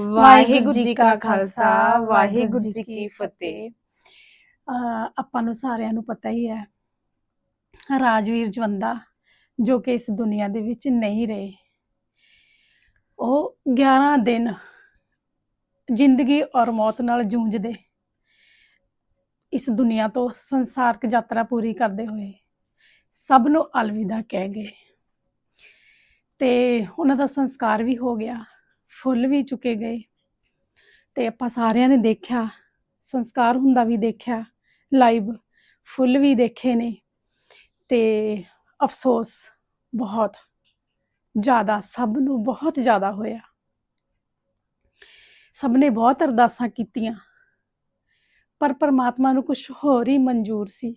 ਵਾਹਿਗੁਰੂ ਜੀ ਕਾ ਖਾਲਸਾ ਵਾਹਿਗੁਰੂ ਜੀ ਕੀ ਫਤਿਹ। ਆਪਾਂ ਨੂੰ ਸਾਰਿਆਂ ਨੂੰ ਪਤਾ ਹੀ ਹੈ ਰਾਜਵੀਰ ਜਵੰਦਾ ਜੋ ਕਿ ਇਸ ਦੁਨੀਆ ਦੇ ਵਿੱਚ ਨਹੀਂ ਰਹੇ। ਉਹ 11 ਦਿਨ ਜ਼ਿੰਦਗੀ ਔਰ ਮੌਤ ਨਾਲ ਜੂਝਦੇ ਇਸ ਦੁਨੀਆ ਤੋਂ ਸੰਸਾਰਕ ਯਾਤਰਾ ਪੂਰੀ ਕਰਦੇ ਹੋਏ ਸਭ ਨੂੰ ਅਲਵਿਦਾ ਕਹਿ ਗਏ। ਤੇ ਉਹਨਾਂ ਦਾ ਸੰਸਕਾਰ ਵੀ ਹੋ ਗਿਆ। ਫੁੱਲ ਵੀ ਚੁੱਕੇ ਗਏ। ਤੇ ਆਪਾਂ ਸਾਰਿਆਂ ਨੇ ਦੇਖਿਆ, ਸੰਸਕਾਰ ਹੁੰਦਾ ਵੀ ਦੇਖਿਆ, ਲਾਈਵ ਫੁੱਲ ਵੀ ਦੇਖੇ ਨੇ। ਤੇ ਅਫਸੋਸ ਬਹੁਤ ਜ਼ਿਆਦਾ, ਸਭ ਨੂੰ ਬਹੁਤ ਜ਼ਿਆਦਾ ਹੋਇਆ। ਸਭ ਨੇ ਬਹੁਤ ਅਰਦਾਸਾਂ ਕੀਤੀਆਂ, ਪਰ ਪਰਮਾਤਮਾ ਨੂੰ ਕੁਝ ਹੋਰ ਹੀ ਮਨਜ਼ੂਰ ਸੀ।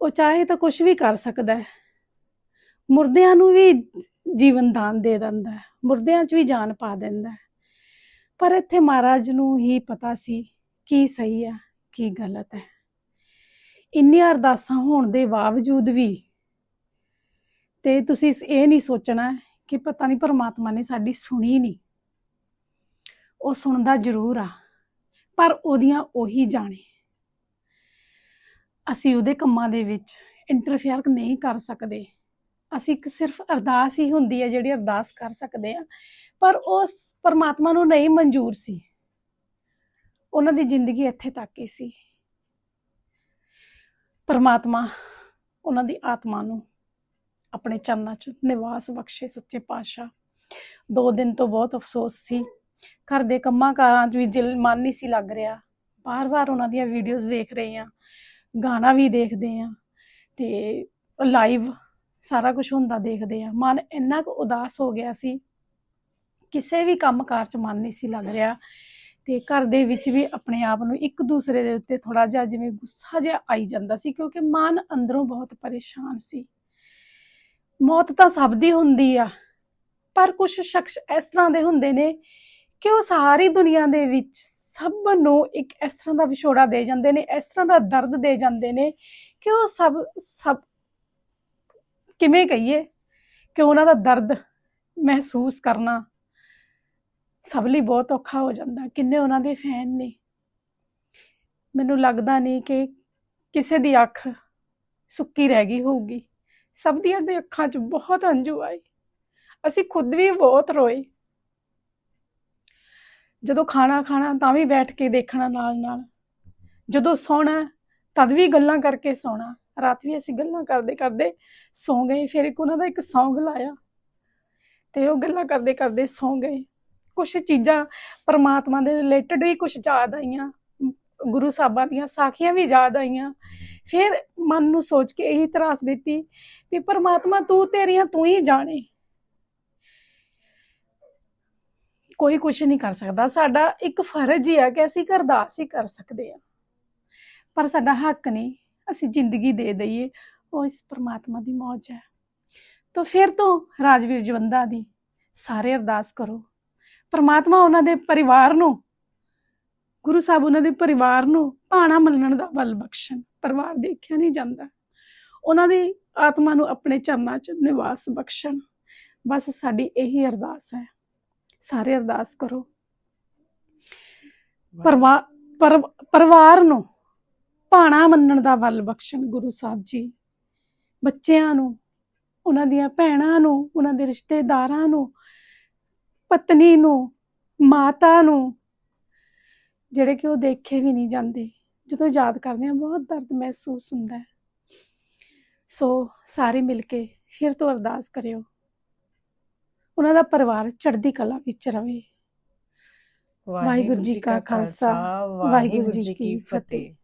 ਉਹ ਚਾਹੇ ਤਾਂ ਕੁਝ ਵੀ ਕਰ ਸਕਦਾ ਹੈ। ਮੁਰਦਿਆਂ ਨੂੰ ਵੀ ਜੀਵਨ ਦਾਨ ਦੇ ਦਿੰਦਾ ਹੈ, ਮੁਰਦਿਆਂ 'ਚ ਵੀ ਜਾਨ ਪਾ ਦਿੰਦਾ ਹੈ। ਪਰ ਇੱਥੇ ਮਹਾਰਾਜ ਨੂੰ ਹੀ ਪਤਾ ਸੀ ਕੀ ਸਹੀ ਹੈ, ਕੀ ਗਲਤ ਹੈ। ਇੰਨੀਆਂ ਅਰਦਾਸਾਂ ਹੋਣ ਦੇ ਬਾਵਜੂਦ ਵੀ ਤੇ ਤੁਸੀਂ ਇਹ ਨਹੀਂ ਸੋਚਣਾ ਕਿ ਪਤਾ ਨਹੀਂ ਪਰਮਾਤਮਾ ਨੇ ਸਾਡੀ ਸੁਣੀ ਨਹੀਂ। ਉਹ ਸੁਣਦਾ ਜ਼ਰੂਰ ਆ, ਪਰ ਉਹਦੀਆਂ ਉਹੀ ਜਾਣੇ। ਅਸੀਂ ਉਹਦੇ ਕੰਮਾਂ ਦੇ ਵਿੱਚ ਇੰਟਰਫੇਅਰ ਨਹੀਂ ਕਰ ਸਕਦੇ। ਅਸੀਂ ਇੱਕ ਸਿਰਫ ਅਰਦਾਸ ਹੀ ਹੁੰਦੀ ਹੈ ਜਿਹੜੀ ਅਰਦਾਸ ਕਰ ਸਕਦੇ ਆ ਪਰ ਉਸ ਪਰਮਾਤਮਾ ਨੂੰ ਨਹੀਂ ਮਨਜ਼ੂਰ ਸੀ। ਉਹਨਾਂ ਦੀ ਜ਼ਿੰਦਗੀ ਇੱਥੇ ਤੱਕ ਹੀ ਸੀ। ਪਰਮਾਤਮਾ ਉਹਨਾਂ ਦੀ ਆਤਮਾ ਨੂੰ ਆਪਣੇ ਚਰਨਾਂ 'ਚ ਨਿਵਾਸ ਬਖਸ਼ੇ ਸੱਚੇ ਪਾਤਸ਼ਾਹ। ਦੋ ਦਿਨ ਤੋਂ ਬਹੁਤ ਅਫਸੋਸ ਸੀ। ਘਰ ਦੇ ਕੰਮਾਂ ਕਾਰਾਂ 'ਚ ਵੀ ਦਿਲ ਮਨ ਨਹੀਂ ਸੀ ਲੱਗ ਰਿਹਾ। ਬਾਰ-ਬਾਰ ਉਹਨਾਂ ਦੀਆਂ ਵੀਡੀਓਜ਼ ਵੇਖ ਰਹੇ ਆ ਗਾਣਾ ਵੀ ਦੇਖਦੇ ਆ ਤੇ ਲਾਈਵ ਸਾਰਾ ਕੁਝ ਹੁੰਦਾ ਦੇਖਦੇ ਆ। ਮਨ ਇੰਨਾ ਕੁ ਉਦਾਸ ਹੋ ਗਿਆ ਸੀ। ਕਿਸੇ ਵੀ ਕੰਮਕਾਰ 'ਚ ਮਨ ਨਹੀਂ ਸੀ ਲੱਗ ਰਿਹਾ ਤੇ ਘਰ ਦੇ ਵਿੱਚ ਵੀ ਆਪਣੇ ਆਪ ਨੂੰ ਇੱਕ ਦੂਸਰੇ ਦੇ ਉੱਤੇ ਥੋੜਾ ਜਿਹਾ ਜਿਵੇਂ ਗੁੱਸਾ ਜਿਹਾ ਆਈ ਜਾਂਦਾ ਸੀ ਕਿਉਂਕਿ ਮਨ ਅੰਦਰੋਂ ਬਹੁਤ ਪਰੇਸ਼ਾਨ ਸੀ। ਮੌਤ ਤਾਂ ਸਭ ਦੀ ਹੁੰਦੀ ਆ, ਪਰ ਕੁਝ ਸ਼ਖਸ ਇਸ ਤਰ੍ਹਾਂ ਦੇ ਹੁੰਦੇ ਨੇ ਕਿ ਉਹ ਸਾਰੀ ਦੁਨੀਆ ਦੇ ਵਿੱਚ ਸਭ ਨੂੰ ਇੱਕ ਇਸ ਤਰ੍ਹਾਂ ਦਾ ਵਿਛੋੜਾ ਦੇ ਜਾਂਦੇ ਨੇ, ਇਸ ਤਰ੍ਹਾਂ ਦਾ ਦਰਦ ਦੇ ਜਾਂਦੇ ਨੇ ਕਿ ਉਹ ਸਭ ਸਭ ਕਿਵੇਂ ਕਹੀਏ ਕਿ ਉਹਨਾਂ ਦਾ ਦਰਦ ਮਹਿਸੂਸ ਕਰਨਾ ਸਭ ਲਈ ਬਹੁਤ ਔਖਾ ਹੋ ਜਾਂਦਾ, ਕਿੰਨੇ ਉਹਨਾਂ ਦੇ ਫੈਨ ਨੇ। ਮੈਨੂੰ ਲੱਗਦਾ ਨਹੀਂ ਕਿ ਕਿਸੇ ਦੀ ਅੱਖ ਸੁੱਕੀ ਰਹਿ ਗਈ ਹੋਊਗੀ। ਸਭ ਦੀਆਂ ਦੇ ਅੱਖਾਂ 'ਚ ਬਹੁਤ ਹੰਝੂ ਆਏ। ਅਸੀਂ ਖੁਦ ਵੀ ਬਹੁਤ ਰੋਏ। ਜਦੋਂ ਖਾਣਾ ਖਾਣਾ ਤਾਂ ਵੀ ਬੈਠ ਕੇ ਦੇਖਣਾ ਨਾਲ ਨਾਲ ਜਦੋਂ ਸੌਣਾ ਤਦ ਵੀ ਗੱਲਾਂ ਕਰਕੇ ਸੌਣਾ। ਰਾਤ ਵੀ ਅਸੀਂ ਗੱਲਾਂ ਕਰਦੇ ਕਰਦੇ ਸੌ ਗਏ, ਫਿਰ ਇੱਕ ਉਹਨਾਂ ਦਾ ਇੱਕ ਸੌਂਗ ਲਾਇਆ ਤੇ ਉਹ ਗੱਲਾਂ ਕਰਦੇ ਕਰਦੇ ਸੌ ਗਏ। ਕੁਝ ਚੀਜ਼ਾਂ ਪਰਮਾਤਮਾ ਦੇ ਰਿਲੇਟਡ ਵੀ ਕੁਝ ਯਾਦ ਆਈਆਂ, ਗੁਰੂ ਸਾਹਿਬਾਂ ਦੀਆਂ ਸਾਖੀਆਂ ਵੀ ਯਾਦ ਆਈਆਂ। ਫਿਰ ਮਨ ਨੂੰ ਸੋਚ ਕੇ ਇਹੀ ਤਰਾਸ ਦਿੱਤੀ ਵੀ ਪਰਮਾਤਮਾ ਤੂੰ ਤੇਰੀਆਂ ਤੂੰ ਹੀ ਜਾਣੇ। ਕੋਈ ਕੁਝ ਨਹੀਂ ਕਰ ਸਕਦਾ। ਸਾਡਾ ਇੱਕ ਫਰਜ਼ ਹੀ ਆ ਕਿ ਅਸੀਂ ਅਰਦਾਸ ਹੀ ਕਰ ਸਕਦੇ ਹਾਂ ਪਰ ਸਾਡਾ ਹੱਕ ਨਹੀਂ ਅਸੀਂ ਜ਼ਿੰਦਗੀ ਦੇ ਦਈਏ ਉਹ ਇਸ ਪਰਮਾਤਮਾ ਦੀ ਮੌਜ ਹੈ। ਤਾਂ ਫਿਰ ਤੋਂ ਰਾਜਵੀਰ ਜਵੰਦਾ ਦੀ ਸਾਰੇ ਅਰਦਾਸ ਕਰੋ। ਪਰਮਾਤਮਾ ਉਹਨਾਂ ਦੇ ਪਰਿਵਾਰ ਨੂੰ ਗੁਰੂ ਸਾਹਿਬ ਉਹਨਾਂ ਦੇ ਪਰਿਵਾਰ ਨੂੰ ਭਾਣਾ ਮੰਨਣ ਦਾ ਬਲ ਬਖਸ਼ਣ। ਪਰਿਵਾਰ ਦੇਖਿਆ ਨਹੀਂ ਜਾਂਦਾ। ਉਹਨਾਂ ਦੀ ਆਤਮਾ ਨੂੰ ਆਪਣੇ ਚਰਨਾਂ 'ਚ ਨਿਵਾਸ ਬਖਸ਼ਣ। ਬਸ ਸਾਡੀ ਇਹੀ ਅਰਦਾਸ ਹੈ। ਸਾਰੇ ਅਰਦਾਸ ਕਰੋ। ਪਰਵਾ ਪਰ- ਪਰਿਵਾਰ ਨੂੰ ਭਾਣਾ ਮੰਨਣ ਦਾ ਬਲ ਬਖਸ਼ਣ ਗੁਰੂ ਸਾਹਿਬ ਜੀ। ਬੱਚਿਆਂ ਨੂੰ ਉਹਨਾਂ ਦੀਆਂ ਭੈਣਾਂ ਨੂੰ ਉਹਨਾਂ ਦੇ ਰਿਸ਼ਤੇਦਾਰਾਂ ਨੂੰ ਪਤਨੀ ਨੂੰ ਮਾਤਾ ਨੂੰ ਜਿਹੜੇ ਕਿ ਉਹ ਦੇਖੇ ਵੀ ਨਹੀਂ ਜਾਂਦੇ। ਜਦੋਂ ਯਾਦ ਕਰਦੇ ਆ ਬਹੁਤ ਦਰਦ ਮਹਿਸੂਸ ਹੁੰਦਾ ਹੈ। ਸੋ ਸਾਰੇ ਮਿਲ ਕੇ ਫਿਰ ਤੋਂ ਅਰਦਾਸ ਕਰਿਓ। ਉਹਨਾਂ ਦਾ ਪਰਿਵਾਰ ਚੜ੍ਹਦੀ ਕਲਾ ਵਿੱਚ ਰਵੇ। ਵਾਹਿਗੁਰੂ ਜੀ ਕਾ ਖਾਲਸਾ, ਵਾਹਿਗੁਰੂ ਜੀ ਕੀ ਫਤਿਹ।